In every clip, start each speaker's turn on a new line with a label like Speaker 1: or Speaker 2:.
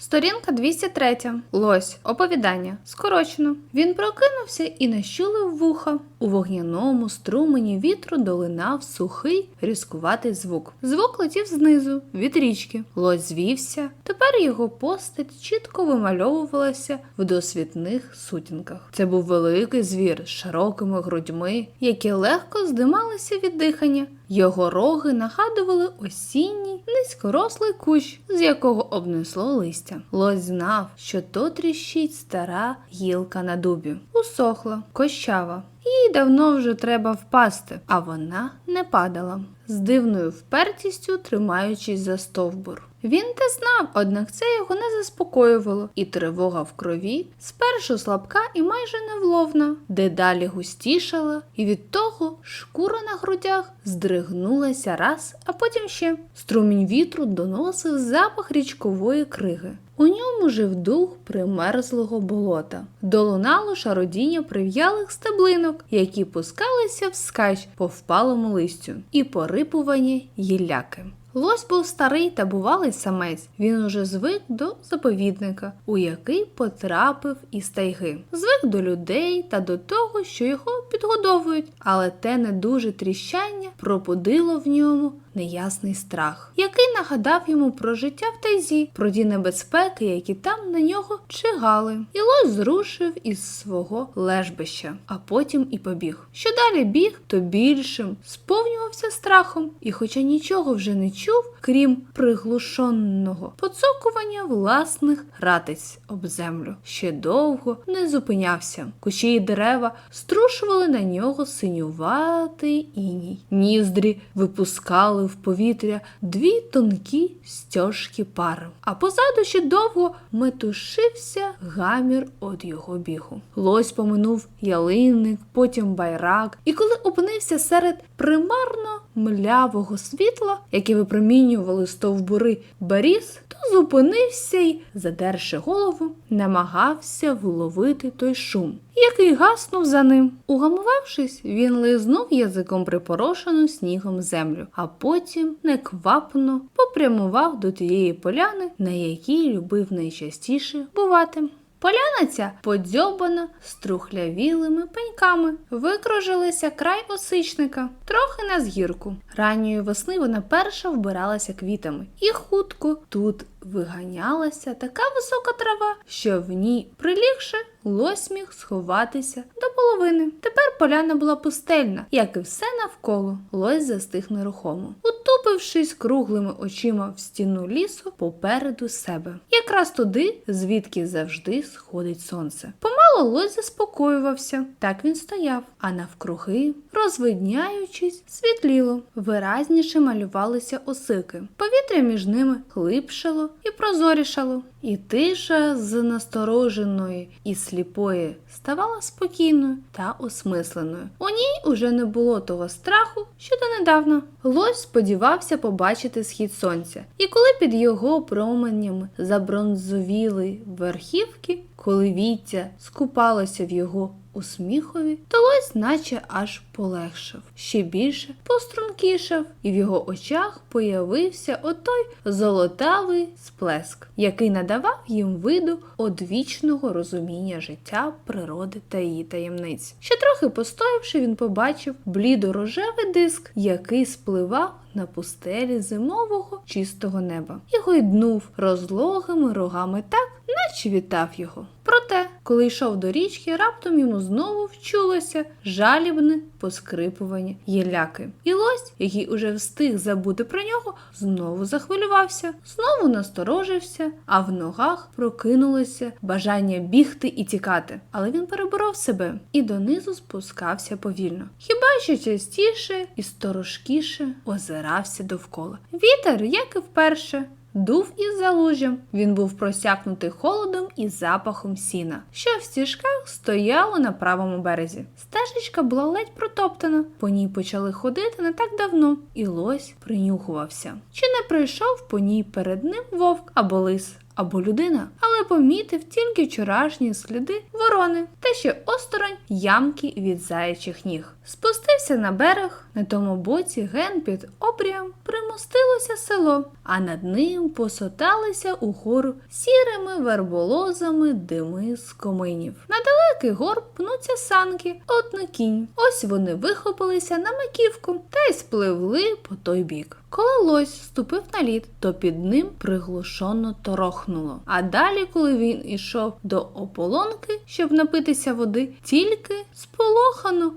Speaker 1: Сторінка 203. Лось. Оповідання. Скорочено. Він прокинувся і нащулив вуха. У вогняному струмені вітру долинав сухий, різкуватий звук. Звук летів знизу, від річки. Лось звівся. Тепер його постать чітко вимальовувалася в досвітних сутінках. Це був великий звір з широкими грудьми, які легко здималися від дихання. Його роги нагадували осінній низькорослий кущ, з якого обнесло листя. Лось знав, що то тріщить стара гілка на дубі. Усохла, кощава. Їй давно вже треба впасти, а вона не падала, з дивною впертістю тримаючись за стовбур. Він те знав, однак це його не заспокоювало, і тривога в крові спершу слабка і майже невловна, дедалі густішала, і від того шкура на грудях здригнулася раз, а потім ще. Струмінь вітру доносив запах річкової криги. У ньому жив дух примерзлого болота. Долунало шародіння прив'ялих стеблинок, які пускалися вскачь по впалому листю, і порипування гілляки. Лось був старий та бувалий самець. Він уже звик до заповідника, у який потрапив із тайги. Звик до людей та до того, що його підгодовують, але те недуже тріщання пробудило в ньому неясний страх, який нагадав йому про життя в тайзі, про ті небезпеки, які там на нього чигали. І лось зрушив із свого лежбища, а потім і побіг. Що далі біг, то більшим сповнювався страхом, і, хоча нічого вже не чув, крім приглушеного поцокування власних ратиць об землю, ще довго не зупинявся. Кущі й дерева струшували на нього синюватий іній. Ніздрі випускали в повітря дві тонкі стяжки пари, а позаду ще довго метушився гамір від його бігу. Лось поминув ялинник, потім байрак, і коли опинився серед примарно млявого світла, яке випромінювали стовбури беріз, зупинився й, задерши голову, намагався вловити той шум, який гаснув за ним. Угамувавшись, він лизнув язиком припорошену снігом землю, а потім неквапно попрямував до тієї поляни, на якій любив найчастіше бувати. Поляна ця подзьобана струхлявілими пеньками, викрожилися край осичника, трохи на згірку. Ранньої весни вона перша вбиралася квітами, і хутко тут виганялася така висока трава, що в ній, прилігши, лось міг сховатися до половини. Тепер поляна була пустельна, як і все навколо. Лось застиг нерухомо, утупившись круглими очима в стіну лісу попереду себе, якраз туди, звідки завжди сходить сонце. Помало лось заспокоювався. Так він стояв, а навкруги, розвидняючись, світліло, виразніше малювалися осики. Повітря між ними глибшало і прозорішало. І тиша з настороженої і сліпої ставала спокійною та осмисленою. У ній уже не було того страху, що донедавна. Лось сподівався побачити схід сонця, і коли під його променями забронзовіли верхівки, коли віття скупалося в його усміхові, лось наче аж полегшав, ще більше пострункішав, і в його очах появився отой золотавий сплеск, який надавав їм виду одвічного розуміння життя, природи та її таємниць. Ще трохи постоявши, він побачив блідо-рожевий диск, який спливав на пустелі зимового чистого неба і гойднув розлогими рогами так, наче вітав його. Проте, коли йшов до річки, раптом йому знову вчулося жалібне поскрипування єляки. І лось, який уже встиг забути про нього, знову захвилювався, знову насторожився, а в ногах прокинулося бажання бігти і тікати. Але він переборов себе і донизу спускався повільно. Хіба що частіше і сторожкіше озирався довкола. Вітер, як і вперше, Дув із залужжям. Він був просякнутий холодом і запахом сіна, що в стіжках стояло на правому березі. Стежечка була ледь протоптана, по ній почали ходити не так давно, і лось принюхувався. Чи не прийшов по ній перед ним вовк або лис? або людина, але помітив тільки вчорашні сліди ворони та ще осторонь ямки від заячих ніг. Спустився на берег, на тому боці ген під обрієм примостилося село, а над ним посоталися угору сірими верболозами дими з коминів. На далекий горб пнуться санки, от на кінь. Ось вони вихопилися на маківку та й спливли по той бік. Коли лось ступив на лід, то під ним приглушено торохнуло. А далі, коли він ішов до ополонки, щоб напитися води, тільки сполохано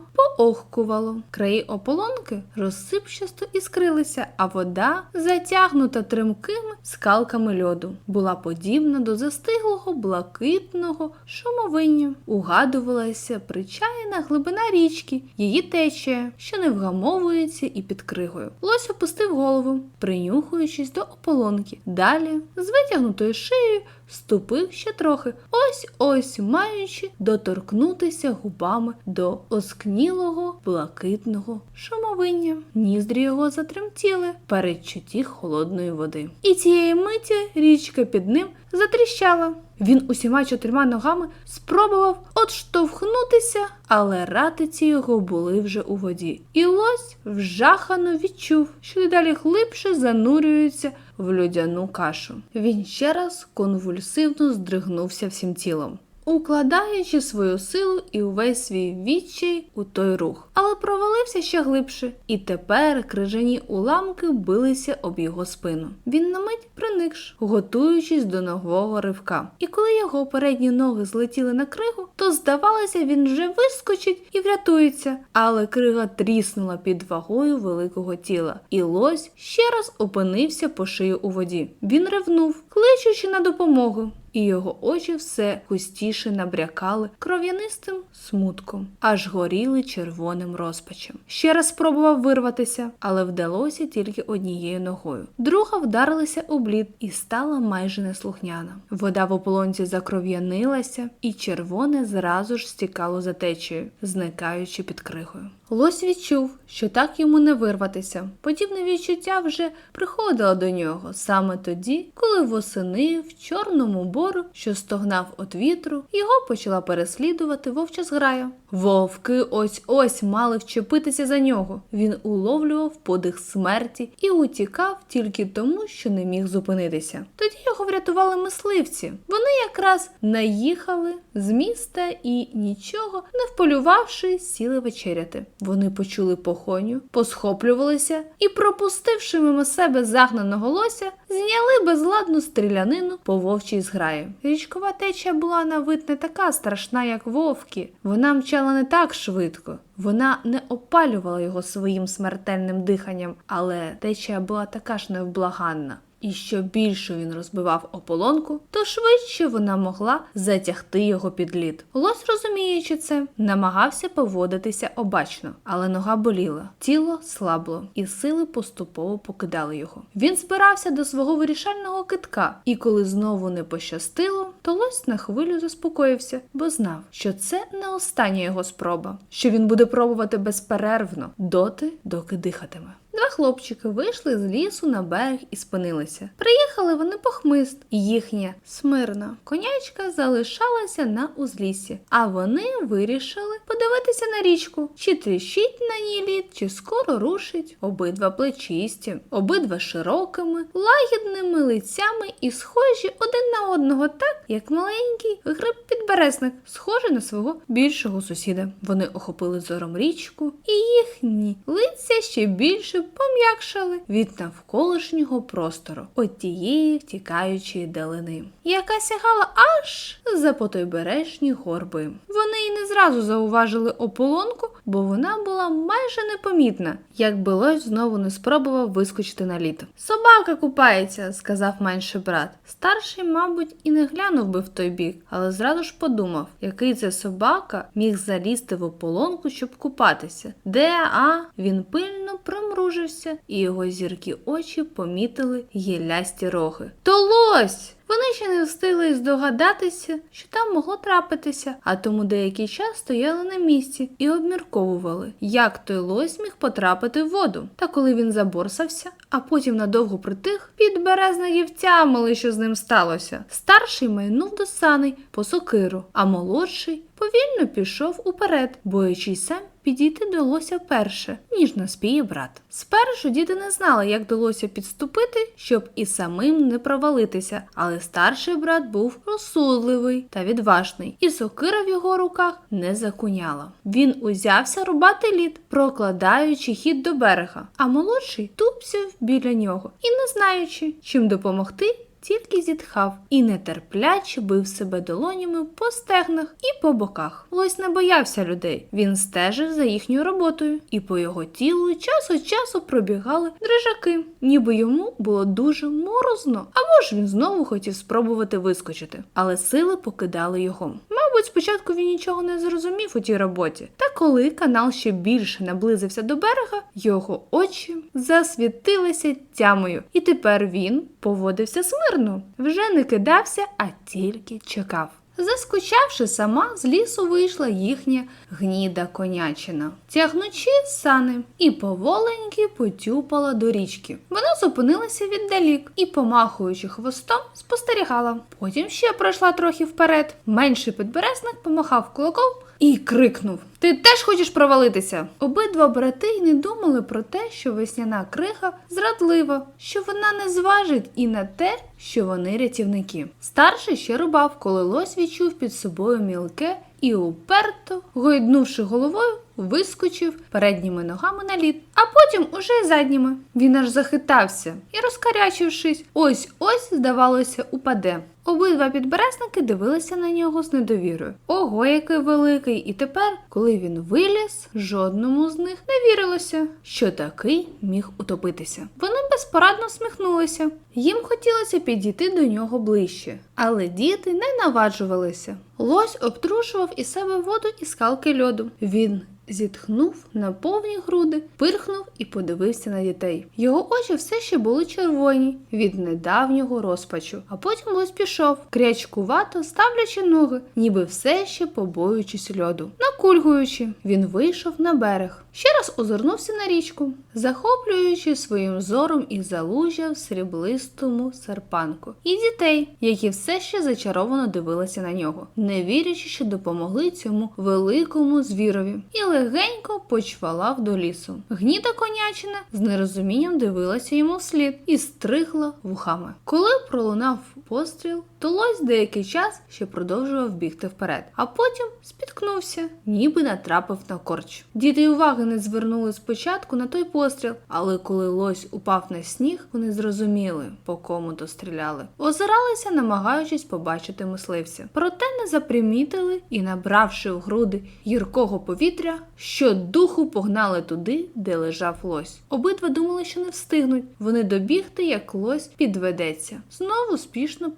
Speaker 1: поохкувало. Краї ополонки розсипчасто іскрилися, а вода, затягнута тремкими скалками льоду, була подібна до застиглого блакитного шумовиння. Угадувалася причаяна глибина річки, її течія, що не вгамовується і під кригою. Лось опустив голову, принюхуючись до ополонки. Далі, з витягнутою шиєю, ступив ще трохи, ось ось маючи доторкнутися губами до оскнілого блакитного шумовиння. Ніздрі його затремтіли передчутті холодної води. І цієї миті річка під ним затріщала. Він усіма чотирма ногами спробував отштовхнутися, але ратиці його були вже у воді. І лось вжахано відчув, що дедалі глибше занурюється в людяну кашу. Він ще раз конвульсивно здригнувся всім тілом. Укладаючи свою силу і увесь свій відчай у той рух, але провалився ще глибше, і тепер крижані уламки билися об його спину. Він на мить приникш, готуючись до нового ривка. І коли його передні ноги злетіли на кригу, то здавалося, він вже вискочить і врятується. Але крига тріснула під вагою великого тіла, і лось ще раз опинився по шию у воді. Він ревнув, кличучи на допомогу і його очі все густіше набрякали кров'янистим смутком, аж горіли червоним розпачем. Ще раз спробував вирватися, але вдалося тільки однією ногою. Друга вдарилася у блід і стала майже неслухняна. Вода в ополонці закров'янилася, і червоне зразу ж стікало за течею, зникаючи під кригою. Лось відчув, що так йому не вирватися. Подібне відчуття вже приходило до нього саме тоді, коли восени в чорному бору, що стогнав від вітру, його почала переслідувати вовча зграя. Вовки ось ось мали вчепитися за нього. Він уловлював подих смерті і утікав тільки тому, що не міг зупинитися. Тоді його врятували мисливці. Вони якраз наїхали з міста і нічого не вполювавши, сіли вечеряти. Вони почули похоню, посхоплювалися і, пропустивши мимо себе загнаного лося, зняли безладну стрілянину по вовчій зграї. Річкова течія була на вид не така страшна, як вовки. Вона мчала не так швидко. Вона не опалювала його своїм смертельним диханням, але течія була така ж невблаганна. І що більше він розбивав ополонку, то швидше вона могла затягти його під лід. Лось, розуміючи це, намагався поводитися обачно, але нога боліла, тіло слабло, і сили поступово покидали його. Він збирався до свого вирішального китка, і коли знову не пощастило, то лось на хвилю заспокоївся, бо знав, що це не остання його спроба, що він буде пробувати безперервно доти, доки дихатиме. Два хлопчики вийшли з лісу на берег і спинилися. Приїхали вони по хмист, їхня смирна конячка залишалася на узліссі, а вони вирішили подивитися на річку, чи тріщить на ній лід, чи скоро рушить. Обидва плечисті, обидва широкими, лагідними лицями і схожі один на одного так, як маленький гриб підберезник, схожий на свого більшого сусіда. Вони охопили зором річку, і їхні лиця ще більше пом'якшали від навколишнього простору от тієї втікаючої далини, яка сягала аж за потойбережні горби. Вони й не зразу зауважили ополонку, бо вона була майже непомітна, якби лось знову не спробував вискочити на лід. Собака купається, сказав менший брат. Старший, мабуть, і не глянув би в той бік, але зразу ж подумав, який це собака міг залізти в ополонку, щоб купатися. Де а він пильно примружився, і його зіркі очі помітили гіллясті роги. То лось! Вони ще не встигли здогадатися, що там могло трапитися, а тому деякий час стояли на місці і обмірковували, як той лось міг потрапити в воду. Та коли він заборсався, а потім надовго притих, підберезники втямили, що з ним сталося. Старший майнув до саней по сокиру, а молодший повільно пішов уперед, боячись сам підійти до лося перше, ніж наспіє брат. Спершу діти не знали, як до лося підступити, щоб і самим не провалитися, але старший брат був розсудливий та відважний, і сокира в його руках не закуняла. Він узявся рубати лід, прокладаючи хід до берега, а молодший тупцяв біля нього і, не знаючи, чим допомогти, тільки зітхав і нетерпляче бив себе долонями по стегнах і по боках. Лось не боявся людей, він стежив за їхньою роботою, і по його тілу час від часу пробігали дрижаки, ніби йому було дуже морозно, або ж він знову хотів спробувати вискочити, але сили покидали його. Мабуть, спочатку він нічого не зрозумів у тій роботі. Та коли канал ще більше наблизився до берега, його очі засвітилися тямою, і тепер він поводився смирно, вже не кидався, а тільки чекав. Заскучавши сама, з лісу вийшла їхня гніда конячина, тягнучи сани, і поволеньки потюпала до річки. Вона зупинилася віддалік і, помахуючи хвостом, спостерігала. Потім ще пройшла трохи вперед. Менший підберезник помахав кулаком і крикнув: Ти теж хочеш провалитися? Обидва брати й не думали про те, що весняна крига зрадлива, що вона не зважить і на те, що вони рятівники. Старший ще рубав, коли лось відчув під собою мілке і уперто, гойднувши головою, вискочив передніми ногами на лід, а потім уже задніми. Він аж захитався і, розкарячившись, ось ось, здавалося, упаде. Обидва підберезники дивилися на нього з недовірою. Ого, який великий! І тепер, коли він виліз, жодному з них не вірилося, що такий міг утопитися. Вони безпорадно сміхнулися. Їм хотілося підійти до нього ближче, але діти не наваджувалися. Лось обтрушував із себе воду і скалки льоду. Він зітхнув на повні груди, пирхнув і подивився на дітей. Його очі все ще були червоні від недавнього розпачу, а потім лось пішов, крячкувато ставлячи ноги, ніби все ще побоюючись льоду. Накульгуючи, він вийшов на берег. Ще раз озирнувся на річку, захоплюючи своїм зором і залужя в сріблистому серпанку, і дітей, які все ще зачаровано дивилися на нього, не вірячи, що допомогли цьому великому звірові, і легенько почвалав до лісу. Гніда конячина з нерозумінням дивилася йому вслід і стригла вухами. Коли пролунав постріл, то лось деякий час ще продовжував бігти вперед, а потім спіткнувся, ніби натрапив на корч. Діти й уваги не звернули спочатку на той постріл, але коли лось упав на сніг, вони зрозуміли, по кому то стріляли. Озиралися, намагаючись побачити мисливця. Проте не запримітили і, набравши в груди гіркого повітря, що духу погнали туди, де лежав лось. Обидва думали, що не встигнуть. Вони добігти, як лось підведеться. Знову спішно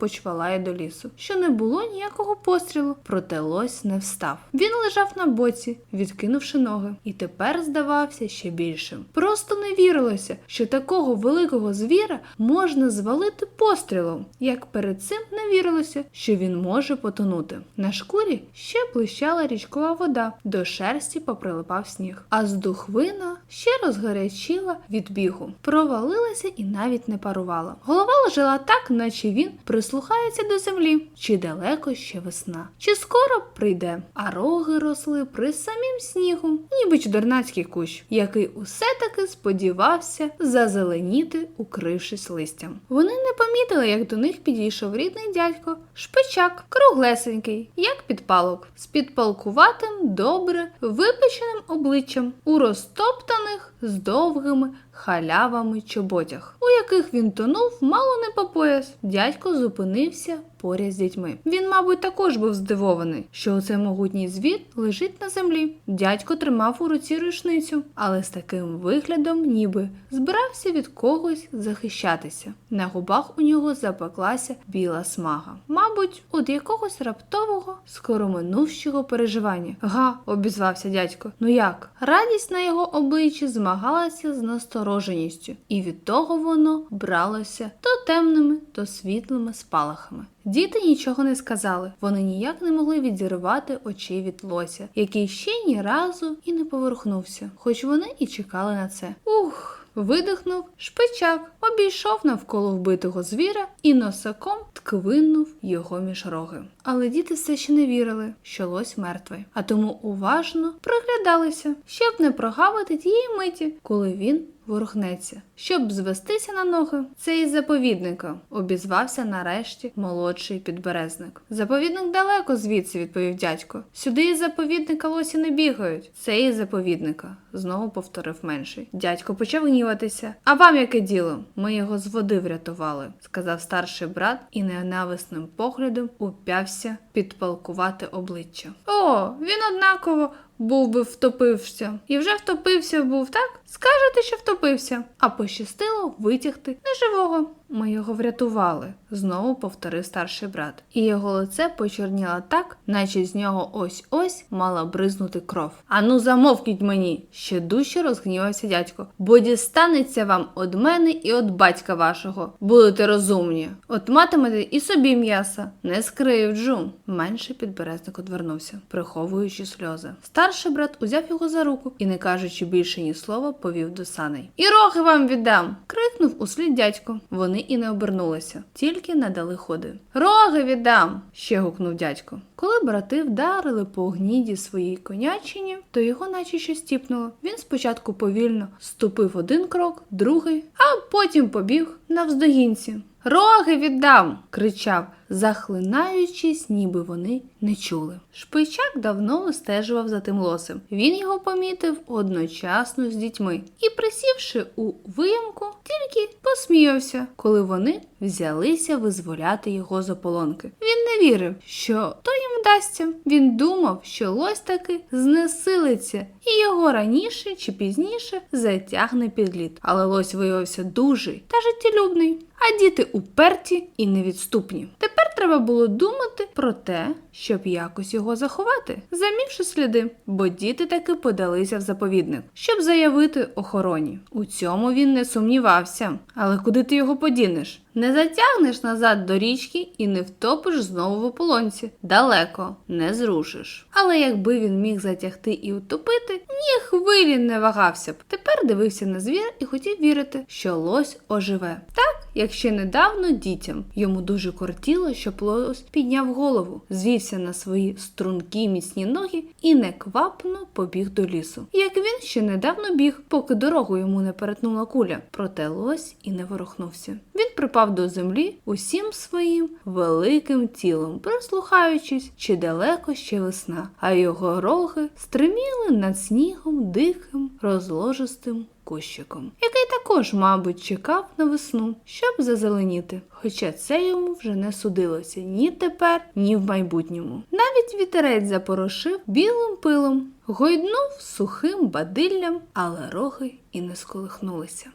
Speaker 1: почвалає до лісу, що не було ніякого пострілу, проте лось не встав. Він лежав на боці, відкинувши ноги, і тепер здавався ще більшим. Просто не вірилося, що такого великого звіра можна звалити пострілом, як перед цим не вірилося, що він може потонути. На шкурі ще блищала річкова вода, до шерсті поприлипав сніг, а здухвина ще розгарячила від бігу, провалилася і навіть не парувала. Голова лежала так, наче він прислухається до землі, чи далеко ще весна, чи скоро прийде. А роги росли при самім снігу, ніби чудернацький кущ, який усе таки сподівався зазеленіти, укрившись листям. Вони не помітили, як до них підійшов рідний дядько, шпичак, круглесенький, як підпалок, з підпалкуватим, добре випеченим обличчям, у розтоптаних з довгими халявами чоботях, у яких він тонув мало не по пояс. Дядько зупинився поряд з дітьми. Він, мабуть, також був здивований, що оцей могутній звір лежить на землі. Дядько тримав у руці рушницю, але з таким виглядом, ніби збирався від когось захищатися. На губах у нього запеклася біла смага. Мабуть, від якогось раптового, скороминущого переживання. Га, обізвався дядько. Ну як? Радість на його обличчі змагалася з настороженістю, і від того воно бралося то темними, то світлими спалахами. Діти нічого не сказали, вони ніяк не могли відірвати очей від лося, який ще ні разу і не поверхнувся, хоч вони і чекали на це. Ух! Видихнув шпичак, обійшов навколо вбитого звіра і носаком тквинув його між роги. Але діти все ще не вірили, що лось мертвий, а тому уважно приглядалися, щоб не прогавити тієї миті, коли він ворухнеться, щоб звестися на ноги. Це із заповідника, обізвався нарешті молодший підберезник. Заповідник далеко звідси, відповів дядько. Сюди із заповідника лосі не бігають. Це із заповідника, знову повторив менший. Дядько почав гніватися. А вам яке діло? Ми його з води врятували, сказав старший брат і ненависним поглядом уп'явся підпалкувати обличчя. О, він однаково був би втопився. І вже втопився був, так? Скажете, що втопився, а пощастило витягти неживого. Ми його врятували, знову повторив старший брат. І його лице почорніло так, наче з нього ось ось мала бризнути кров. Ану, замовкніть мені, ще дужче розгнівався дядько. Бо дістанеться вам од мене і од батька вашого. Будете розумні. От матимете і собі м'яса. Не скривджу. Менший підберезник одвернувся, приховуючи сльози. Старший брат узяв його за руку і, не кажучи більше ні слова, повів до саней. І роги вам віддам. крикнув услід дядько. Вони і не обернулися, тільки надали ходи. Роги віддам. ще гукнув дядько. Коли брати вдарили по гніді своїй конячині, то його наче щось тіпнуло. Він спочатку повільно ступив один крок, другий, а потім побіг навздогінці. Роги віддам. кричав, захлинаючись, ніби вони не чули. Шпичак давно вистежував за тим лосем. Він його помітив одночасно з дітьми і, присівши у виямку, тільки посміявся, коли вони взялися визволяти його з ополонки. Він не вірив, що то їм вдасться. Він думав, що лось таки знесилиться, і його раніше чи пізніше затягне під лід. Але лось виявився дужий та життєлюбний, а діти уперті і невідступні. Тепер треба було думати про те, щоб якось його заховати, замівши сліди, бо діти таки подалися в заповідник, щоб заявити охороні. У цьому він не сумнівався. Але куди ти його подінеш? Не затягнеш назад до річки і не втопиш знову в ополонці. Далеко не зрушиш. Але якби він міг затягти і утопити, ні хвилі не вагався б. Тепер дивився на звір і хотів вірити, що лось оживе. Так, як ще недавно дітям. Йому дуже кортіло, щоб лось підняв голову, звівся на свої стрункі міцні ноги і неквапно побіг до лісу. Як він ще недавно біг, поки дорогу йому не перетнула куля. Проте лось і не ворухнувся. Він припав до землі усім своїм великим тілом, прислухаючись, чи далеко ще весна, а його роги стриміли над снігом диким, розложистим кущиком, який також, мабуть, чекав на весну, щоб зазеленіти. Хоча це йому вже не судилося ні тепер, ні в майбутньому. Навіть вітерець запорошив білим пилом, гойднув сухим бадиллям, але роги і не сколихнулися.